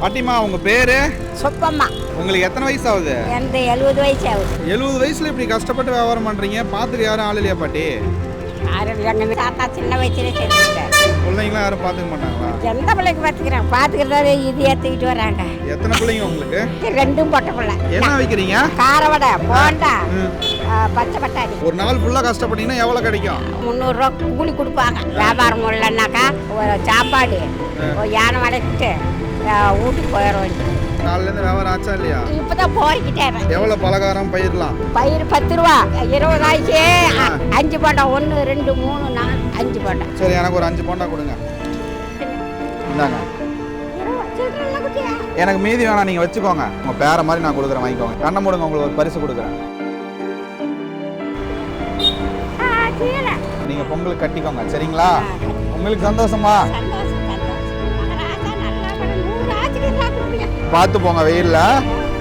பாட்டிமா உங்க பேரு? சுப்பம்மா. உங்களுக்கு எத்தனை வயசு ஆகுது எனக்கு எழுபது வயசு ஆகுது எழுபது வயசுல இப்படி கஷ்டப்பட்டு வியாபாரம் பண்றீங்க? பார்த்துட்டு யாரும் ஆள் இல்லையா பாட்டி? யாரும் எங்க தாத்தா சின்ன வயசுல செஞ்சுட்டார் குழந்தைங்களாம் யாரும் பார்த்துக்க மாட்டாங்களா? எந்த பிள்ளைக்கு பார்த்துக்கிறேன்? பார்த்துக்கிறதா இது ஏற்றிக்கிட்டு வராங்க. எத்தனை பிள்ளைங்க உங்களுக்கு? ரெண்டும் பொட்டை பிள்ளை. என்ன வைக்கிறீங்க? காரவடை போண்டா. பச்சை பட்டாணி. ஒரு நாள் ஃபுல்லா கஷ்டப்பட்டீங்கன்னா எவ்வளவு கிடைக்கும்? முந்நூறுரூவா கூலி கொடுப்பாங்க. வியாபாரம் இல்லைன்னாக்கா ஒரு சாப்பாடு ஒரு யானை வளைக்கிட்டு வீட்டுக்கு போயிட வேண்டியது. காலையில இருந்து வியாபாரம் ஆச்சா இல்லையா? இப்போ தான் போய்கிட்டே எவ்வளவு பலகாரம் பயிரலாம்? பயிர் பத்து ரூபா இருபதாயிரச்சு அஞ்சு போண்டா ஒன்று ரெண்டு மூணு நாலு அஞ்சு போண்டா. சரி எனக்கு ஒரு அஞ்சு போண்டா கொடுங்க. இந்தாங்க. எனக்கு மீதி வேணாம் நீங்க வச்சுக்கோங்க. உங்க பேர மாதிரி நான் கொடுக்குறேன் வாங்கிக்கோங்க. கண்ணை மூடுங்க உங்களுக்கு ஒரு பரிசு கொடுக்குறேன். நீங்க பொங்கலுக்கு கட்டிக்கோங்க சரிங்களா? உங்களுக்கு சந்தோஷமா. பார்த்து போங்க வெயில்ல.